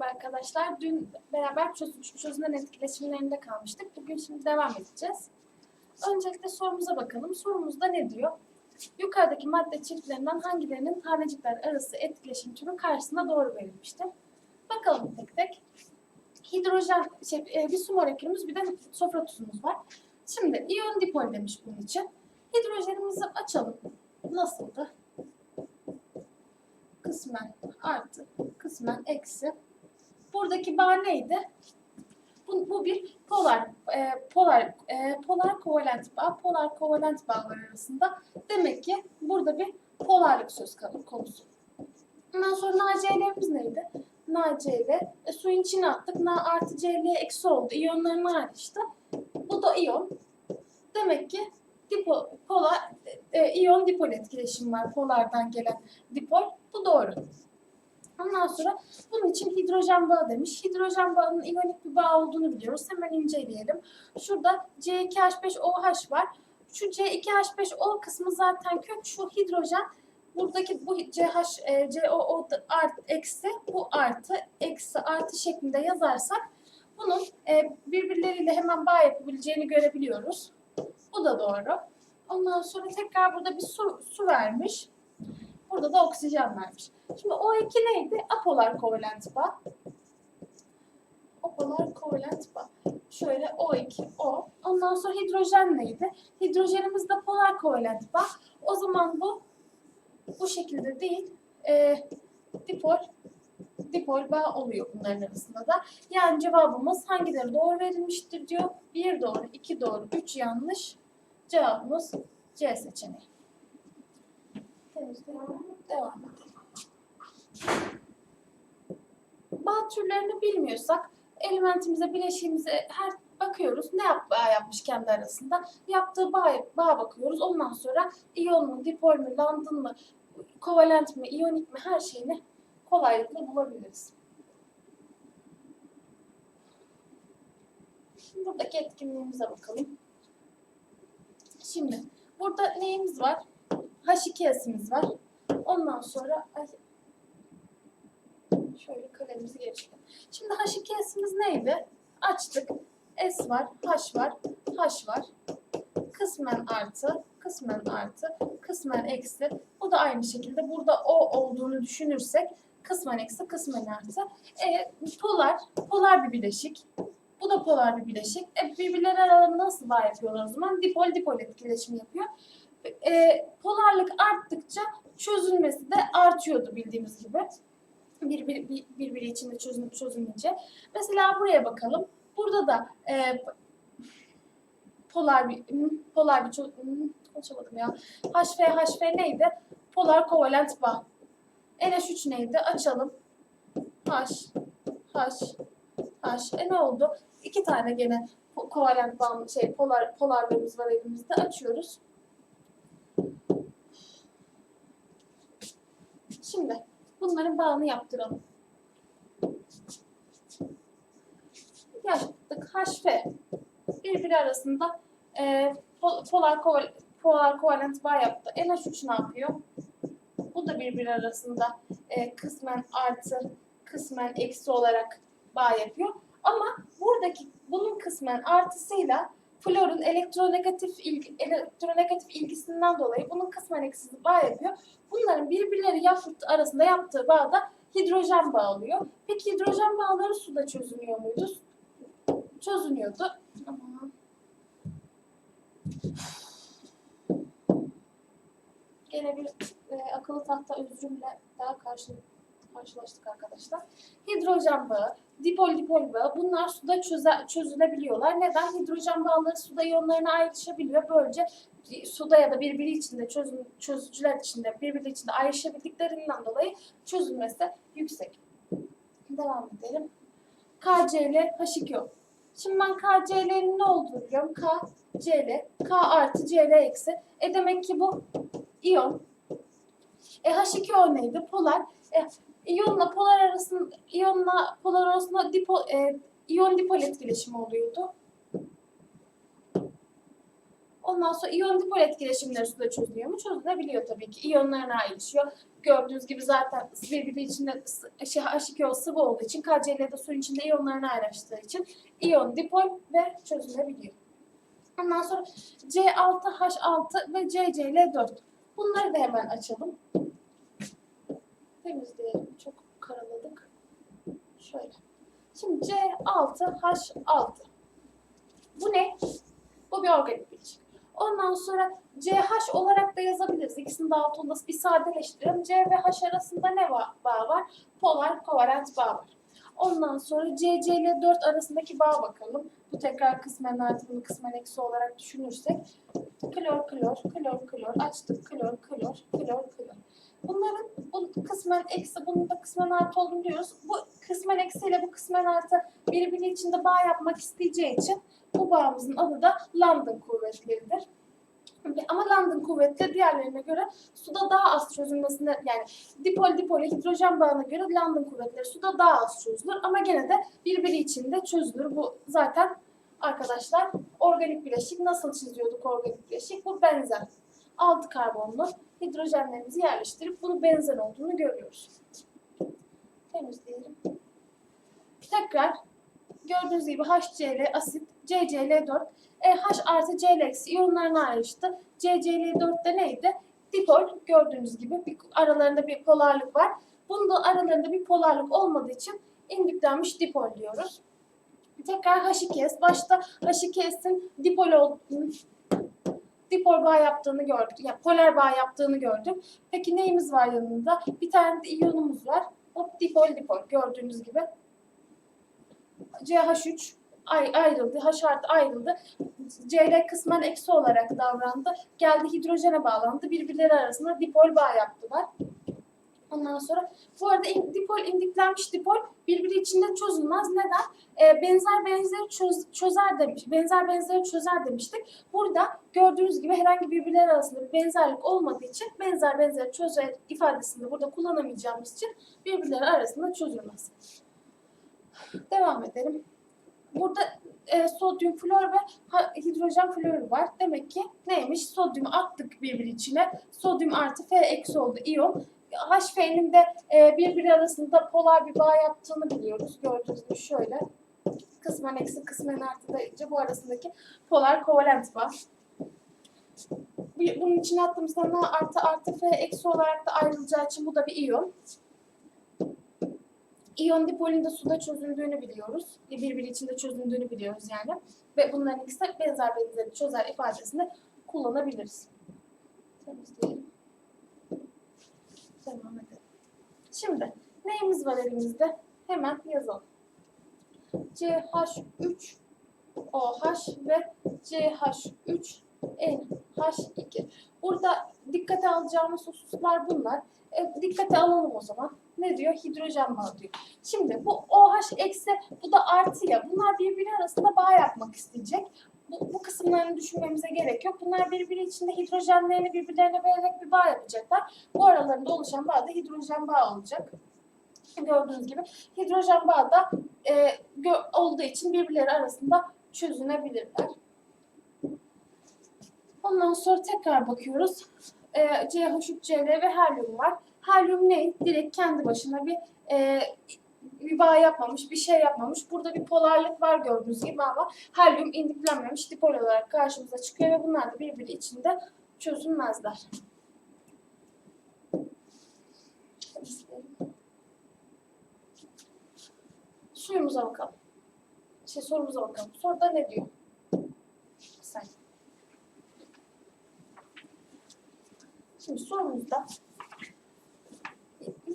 Merhaba arkadaşlar. Dün beraber çözü- çözünen etkileşimlerinde kalmıştık. Bugün şimdi devam edeceğiz. Öncelikle sorumuza bakalım. Sorumuzda ne diyor? Yukarıdaki madde çiftlerinden hangilerinin tanecikler arası etkileşim türü karşısında doğru verilmiştir? Bakalım tek tek. Hidrojen, şey, e, bir su molekülümüz bir de sofra tuzumuz var. Şimdi iyon dipol demiş bunun için. Hidrojenimizi açalım. Nasıldı? Kısmen artı, kısmen eksi. Buradaki bağ neydi? Bu, bu bir polar, e, polar, e, polar kovalent bağ, polar kovalent bağlar arasında. Demek ki burada bir polarlık söz konusu. Ondan sonra NaCl'lerimiz neydi? NaCl, e, suyun içine attık, Na artı Cl eksi oldu. İyonların ayrıştı. Bu da iyon. Demek ki dipo, polar, e, iyon dipol etkileşimi var. Polardan gelen dipol. Bu doğru. Ondan sonra bunun için hidrojen bağı demiş. Hidrojen bağının iyonik bir bağ olduğunu biliyoruz. Hemen inceleyelim. Şurada C2H5OH var. Şu C2H5O kısmı zaten kök. Şu hidrojen buradaki bu CH, e, COO art, eksi bu artı eksi artı şeklinde yazarsak bunun e, birbirleriyle hemen bağ yapabileceğini görebiliyoruz. Bu da doğru. Ondan sonra tekrar burada bir su, su vermiş. Burada da oksijen vermiş. Şimdi O2 neydi? Apolar kovalent bağ. Apolar kovalent bağ. Şöyle O2, O. Ondan sonra hidrojen neydi? Hidrojenimiz de polar kovalent bağ. O zaman bu bu şekilde değil. E, dipol dipol bağ oluyor bunların arasında da. Yani cevabımız hangileri doğru verilmiştir diyor. 1 doğru, 2 doğru, 3 yanlış. Cevabımız C seçeneği. Temizleyelim. Devam edelim. Bağ türlerini bilmiyorsak elementimize, bileşiğimize her bakıyoruz. Ne yap, bağ yapmış kendi arasında? Yaptığı bağ, bağ bakıyoruz. Ondan sonra iyon mu, dipol mü, landın mı, kovalent mi, iyonik mi her şeyini kolaylıkla bulabiliriz. Şimdi buradaki etkinliğimize bakalım. Şimdi burada neyimiz var? H2S'imiz var. Ondan sonra şöyle kalemimizi geri çekelim. Şimdi H2S'imiz neydi? Açtık. S var, H var, H var. Kısmen artı, kısmen artı, kısmen eksi. Bu da aynı şekilde burada O olduğunu düşünürsek kısmen eksi, kısmen artı. E, polar, polar bir bileşik. Bu da polar bir bileşik. E, birbirleri aralarında nasıl bağ yapıyorlar o zaman? Dipol dipol etkileşimi yapıyor. E, polarlık arttıkça çözülmesi de artıyordu bildiğimiz gibi. Birbiri, bir, birbiri içinde çözünüp çözülünce. Mesela buraya bakalım. Burada da e, polar bir polar bir konuşamadım ya. HF HF neydi? Polar kovalent bağ. NH3 neydi? Açalım. H H H. E ne oldu? İki tane gene kovalent bağ şey polar polarlarımız var elimizde. Açıyoruz. Şimdi bunların bağını yaptıralım. Yaptık. HF birbiri arasında e, pol- polar polar kovalent bağ yaptı. NH3 ne yapıyor? Bu da birbiri arasında e, kısmen artı, kısmen eksi olarak bağ yapıyor. Ama buradaki bunun kısmen artısıyla florun elektronegatif ilgi, elektronegatif ilgisinden dolayı bunun kısmen eksisi bağ yapıyor. Bunların birbirleri yaptığı, arasında yaptığı bağ da hidrojen bağı oluyor. Peki hidrojen bağları suda çözünüyor muydu? Çözünüyordu. Gene bir e, akıllı tahta özrümle daha karşı, karşılaştık arkadaşlar. Hidrojen bağı, dipol dipol bağı bunlar suda çöze, çözülebiliyorlar. Neden? Hidrojen bağları suda iyonlarına ayrışabiliyor. Böylece suda ya da birbiri içinde çözüm, çözücüler içinde birbiri içinde ayrışabildiklerinden dolayı çözülmesi yüksek. Devam edelim. KCl H2O. Şimdi ben KCl'nin ne olduğunu biliyorum. K, Cl, K artı Cl eksi. E demek ki bu iyon. E H2O neydi? Polar. E, iyonla polar arasında iyonla polar arasında dipo, e, iyon dipol etkileşimi oluyordu. Ondan sonra iyon dipol etkileşimleri suda çözülüyor mu? Çözülebiliyor tabii ki. İyonlarına ayrışıyor. Gördüğünüz gibi zaten birbiri içinde şey, H2O sıvı olduğu için KCl de suyun içinde iyonlarına ayrıştığı için iyon dipol ve çözülebiliyor. Ondan sonra C6H6 ve CCl4. Bunları da hemen açalım. Temizleyelim. Çok karaladık. Şöyle. Şimdi C6H6. Bu ne? Bu bir organik bileşik. Ondan sonra CH olarak da yazabiliriz. İkisini de altında bir sadeleştirelim. C ve H arasında ne bağ var? Polar kovalent bağ var. Ondan sonra CC ile 4 arasındaki bağa bakalım. Bu tekrar kısmen artı kısmen eksi olarak düşünürsek. Klor, klor, klor, klor, açtık, klor, klor, klor, klor. Bunların bu kısmen eksi, bunun da kısmen artı olduğunu biliyoruz. Bu kısmen eksi ile bu kısmen artı birbiri içinde bağ yapmak isteyeceği için bu bağımızın adı da London kuvvetleridir. Ama London kuvvetleri diğerlerine göre suda daha az çözülmesine yani dipol dipol hidrojen bağına göre London kuvvetleri suda daha az çözülür ama gene de birbiri içinde çözülür. Bu zaten arkadaşlar organik bileşik nasıl çiziyorduk organik bileşik? Bu benzer. 6 karbonlu hidrojenlerimizi yerleştirip bunu benzer olduğunu görüyoruz. Temizleyelim. Tekrar gördüğünüz gibi HCl asit, CCl4, e, H artı Cl eksi iyonlarına ayrıştı. CCl4 de neydi? Dipol gördüğünüz gibi bir, aralarında bir polarlık var. Bunun da aralarında bir polarlık olmadığı için indüklenmiş dipol diyoruz. Tekrar H2S. Başta H2S'in dipol olduğunu dipol bağ yaptığını gördük. Yani polar bağ yaptığını gördük. Peki neyimiz var yanında? Bir tane de iyonumuz var. Hop dipol dipol gördüğünüz gibi. CH3 ay- ayrıldı, H artı ayrıldı. Cl kısmen eksi olarak davrandı. Geldi hidrojene bağlandı. Birbirleri arasında dipol bağ yaptılar. Ondan sonra bu arada dipol indiklenmiş dipol birbiri içinde çözülmez. Neden? Ee, benzer benzeri çöz- çözer demiş. Benzer benzeri çözer demiştik. Burada gördüğünüz gibi herhangi birbirleri arasında bir benzerlik olmadığı için benzer benzeri çözer ifadesini burada kullanamayacağımız için birbirleri arasında çözülmez. Devam edelim. Burada e, sodyum flor ve hidrojen florür var. Demek ki neymiş? Sodyumu attık birbiri içine. Sodyum artı F eksi oldu iyon. HF'nin de e, birbiri arasında polar bir bağ yaptığını biliyoruz. Gördüğünüz gibi şöyle. Kısmen eksi kısmen artı deyince bu arasındaki polar kovalent bağ. Bunun içine attığımızda ne artı artı F eksi olarak da ayrılacağı için bu da bir iyon. İyon dipolün de suda çözüldüğünü biliyoruz. Birbiri içinde çözüldüğünü biliyoruz yani. Ve bunların ikisi benzer benzeri çözer ifadesini kullanabiliriz. Temizleyelim. Devam edelim. Şimdi neyimiz var elimizde? Hemen yazalım. CH3 OH ve CH3 NH2. Burada dikkate alacağımız hususlar bunlar. E, dikkate alalım o zaman. Ne diyor? Hidrojen bağı diyor. Şimdi bu OH eksi bu da artı ya. Bunlar birbiri arasında bağ yapmak isteyecek. Bu, bu kısımlarını düşünmemize gerek yok. Bunlar birbiri içinde hidrojenlerini birbirlerine vererek bir bağ yapacaklar. Bu aralarında oluşan bağ da hidrojen bağı olacak. Gördüğünüz gibi hidrojen bağı da e, olduğu için birbirleri arasında çözünebilirler. Ondan sonra tekrar bakıyoruz. E, CH3Cl ve helyum var. Helyum ne? Direkt kendi başına bir e, bir yapmamış, bir şey yapmamış. Burada bir polarlık var gördüğünüz gibi ama helyum indiklenmemiş dipol olarak karşımıza çıkıyor ve bunlar da birbiri içinde çözülmezler. Suyumuza bakalım. Şey sorumuza bakalım. Soruda ne diyor? Sen. Şimdi sorumuzda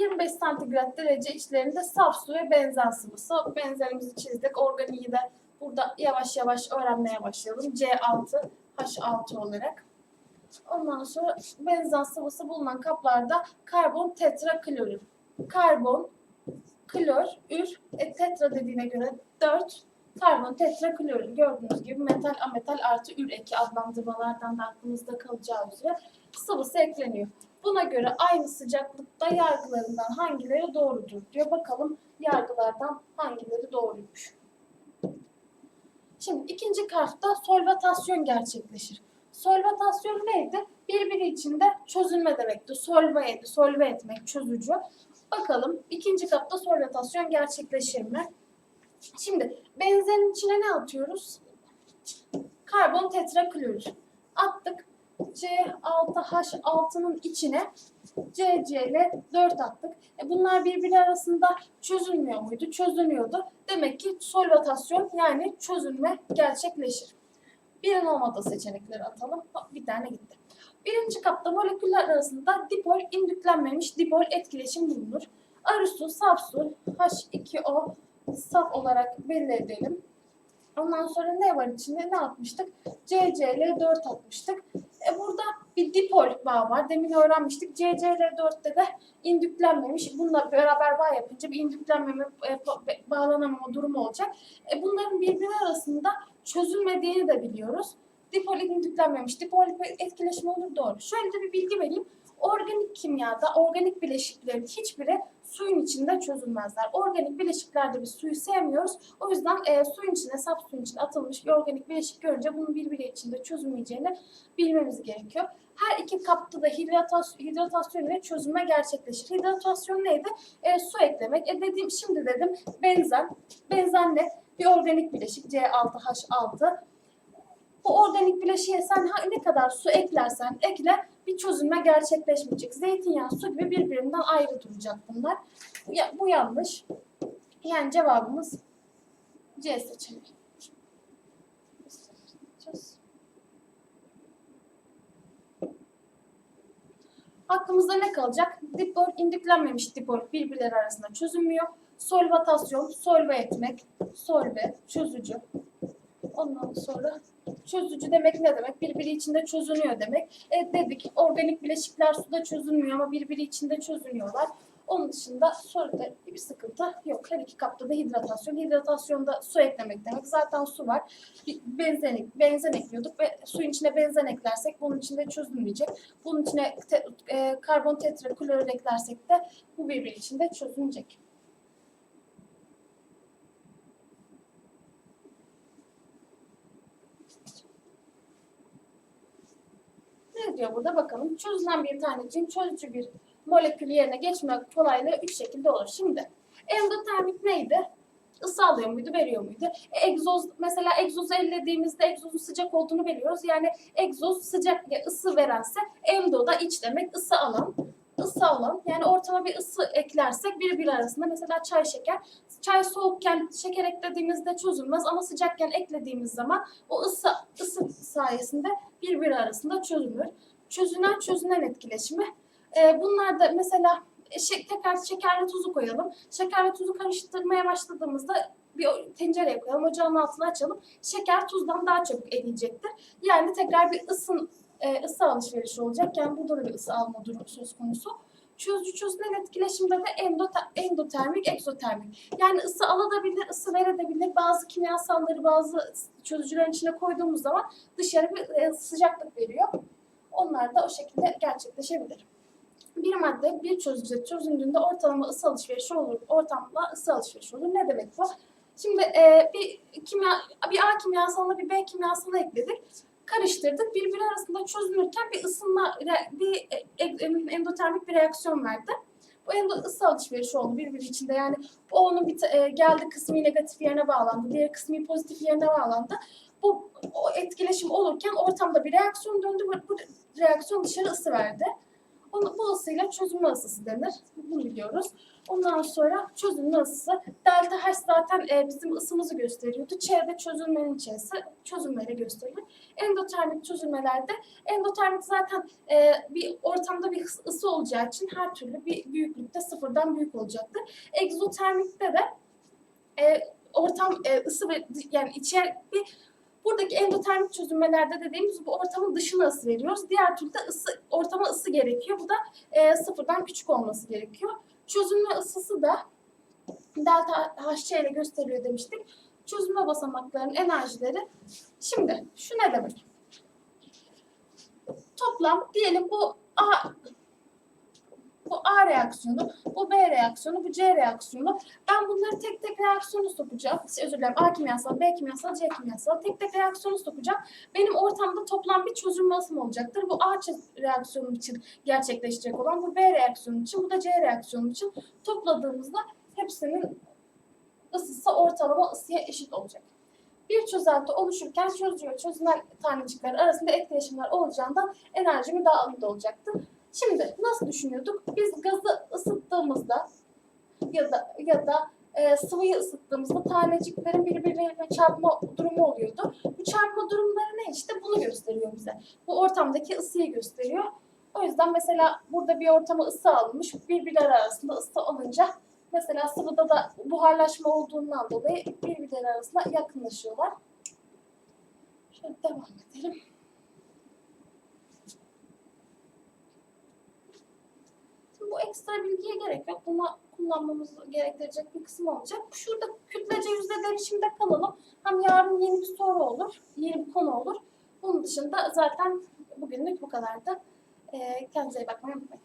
25 santigrat derece içlerinde saf su ve benzen sıvısı. Benzerimizi çizdik. Organiği de burada yavaş yavaş öğrenmeye başlayalım. C6, H6 olarak. Ondan sonra benzen sıvısı bulunan kaplarda karbon tetraklorür. Karbon, klor, ür, e, tetra dediğine göre 4 karbon tetraklorür. Gördüğünüz gibi metal, ametal artı ür eki adlandırmalardan da aklınızda kalacağı üzere sıvısı ekleniyor. Buna göre aynı sıcaklıkta yargılarından hangileri doğrudur diyor. Bakalım yargılardan hangileri doğruymuş. Şimdi ikinci kartta solvatasyon gerçekleşir. Solvatasyon neydi? Birbiri içinde çözülme demekti. Solvaydı, solve etmek, çözücü. Bakalım ikinci kapta solvatasyon gerçekleşir mi? Şimdi benzerin içine ne atıyoruz? Karbon tetraklorür. Attık. C6H6'nın içine CCl 4 attık. E bunlar birbiri arasında çözülmüyor muydu? Çözülüyordu. Demek ki solvatasyon yani çözülme gerçekleşir. Birin olmadığı seçenekleri atalım. Bir tane gitti. Birinci kapta moleküller arasında dipol indüklenmemiş dipol etkileşim bulunur. Arı su, saf su, H2O saf olarak belli. Ondan sonra ne var içinde? Ne atmıştık? CCl4 atmıştık. E burada bir dipol bağ var. Demin öğrenmiştik. CCl4'te de indüklenmemiş. Bununla beraber bağ yapınca bir indüklenmeme, e, bağlanamama durumu olacak. E bunların birbiri arasında çözülmediğini de biliyoruz. Dipol indüklenmemiş. Dipol etkileşimi olur doğru. Şöyle de bir bilgi vereyim. Organik kimyada organik bileşiklerin hiçbiri suyun içinde çözülmezler. Organik bileşiklerde biz suyu sevmiyoruz. O yüzden e, suyun içine, saf suyun içine atılmış bir organik bileşik görünce bunun birbiri içinde çözülmeyeceğini bilmemiz gerekiyor. Her iki kapta da hidratas hidratasyon ile çözülme gerçekleşir. Hidratasyon neydi? E, su eklemek. E dediğim, şimdi dedim benzen. Benzenle bir organik bileşik C6H6. Bu organik bileşiğe sen ne kadar su eklersen ekle bir çözülme gerçekleşmeyecek. Zeytinyağı, su gibi birbirinden ayrı duracak bunlar. Bu, ya- bu yanlış. Yani cevabımız C seçeneği. Aklımızda ne kalacak? Dipol, indüklenmemiş dipol birbirleri arasında çözülmüyor. Solvatasyon, solve etmek, solve, çözücü. Ondan sonra çözücü demek ne demek? Birbiri içinde çözünüyor demek. E dedik organik bileşikler suda çözülmüyor ama birbiri içinde çözünüyorlar. Onun dışında soruda bir sıkıntı yok. Her iki kapta da hidratasyon. Hidratasyonda su eklemek demek. Zaten su var. Benzen, benzen ekliyorduk ve suyun içine benzen eklersek bunun içinde çözülmeyecek. Bunun içine te- e, karbon tetraklorür eklersek de bu birbiri içinde çözülecek. Ne burada bakalım. Çözülen bir taneciğin çözücü bir molekül yerine geçmek kolaylığı üç şekilde olur. Şimdi endotermik neydi? Isı alıyor muydu, veriyor muydu? E, egzoz, mesela egzozu ellediğimizde egzozun sıcak olduğunu biliyoruz. Yani egzoz sıcak, ısı verense endo da iç demek, ısı alan. Isı alan, yani ortama bir ısı eklersek birbiri arasında mesela çay şeker. Çay soğukken şeker eklediğimizde çözülmez ama sıcakken eklediğimiz zaman o ısı, ısı sayesinde birbiri arasında çözülür. Çözünen çözünen etkileşimi. Ee, bunlar da mesela e, tekrar şekerle tuzu koyalım. Şekerle tuzu karıştırmaya başladığımızda bir tencereye koyalım, ocağın altını açalım. Şeker tuzdan daha çabuk eriyecektir. Yani tekrar bir ısın, e, ısı alışverişi olacak. Yani burada da bir ısı alma durumu söz konusu. Çözücü çözünen etkileşimde de endote- endotermik, egzotermik. Yani ısı alabilir, ısı verebilir. Bazı kimyasalları bazı çözücülerin içine koyduğumuz zaman dışarı bir e, sıcaklık veriyor. Onlar da o şekilde gerçekleşebilir. Bir madde bir çözücüde çözüldüğünde ortalama ısı alışverişi olur. Ortamla ısı alışverişi olur. Ne demek bu? Şimdi e, bir kimya bir A kimyasalına bir B kimyasalı ekledik. Karıştırdık. Birbiri arasında çözünürken bir ısınma, bir e, e, endotermik bir reaksiyon verdi. Bu endo ısı alışverişi oldu birbiri içinde. Yani o onun bir e, geldi kısmı negatif yerine bağlandı. Diğer kısmı pozitif yerine bağlandı. Bu o etkileşim olurken ortamda bir reaksiyon döndü. Bu, bu reaksiyon dışarı ısı verdi. Onu, bu ısıyla çözünme ısısı denir. Bunu biliyoruz. Ondan sonra çözünme ısısı. Delta H zaten e, bizim ısımızı gösteriyordu. Ç de çözülmenin Ç'si çözülmeleri gösteriyor. Endotermik çözülmelerde endotermik zaten e, bir ortamda bir ıs- ısı olacağı için her türlü bir büyüklükte sıfırdan büyük olacaktır. Egzotermikte de e, ortam e, ısı ve yani içer bir buradaki endotermik çözülmelerde dediğimiz bu ortamın dışına ısı veriyoruz. Diğer türlü de ısı ortama ısı gerekiyor. Bu da e, sıfırdan küçük olması gerekiyor. Çözülme ısısı da delta HC ile gösteriyor demiştik. Çözülme basamaklarının enerjileri. Şimdi şu ne demek? Toplam diyelim bu A Bu A reaksiyonu, bu B reaksiyonu, bu C reaksiyonu. Ben bunları tek tek reaksiyonu sokacağım. Şey, özür dilerim A kimyasal, B kimyasal, C kimyasal. Tek tek reaksiyonu sokacağım. Benim ortamda toplam bir çözünme ısım olacaktır. Bu A reaksiyonu için gerçekleşecek olan, bu B reaksiyonu için, bu da C reaksiyonu için topladığımızda hepsinin ısısı ortalama ısıya eşit olacak. Bir çözelti oluşurken çözücü ve çözünen tanecikler arasında etkileşimler olacağından enerjimi dağılımda olacaktı. Şimdi nasıl düşünüyorduk? Biz gazı ısıttığımızda ya da ya da e, sıvıyı ısıttığımızda taneciklerin birbirleriyle çarpma durumu oluyordu. Bu çarpma durumları ne işte bunu gösteriyor bize. Bu ortamdaki ısıyı gösteriyor. O yüzden mesela burada bir ortama ısı alınmış, birbirleri arasında ısı alınca mesela sıvıda da buharlaşma olduğundan dolayı birbirleri arasında yakınlaşıyorlar. Şöyle devam edelim. Şimdi bu ekstra bilgiye gerek yok. Buna kullanmamız gerektirecek bir kısım olacak. Şurada kütlece yüzde değişimde kalalım. Hem yarın yeni bir soru olur, yeni bir konu olur. Bunun dışında zaten bugünlük bu kadardı. Ee, kendinize iyi bakmayı unutmayın.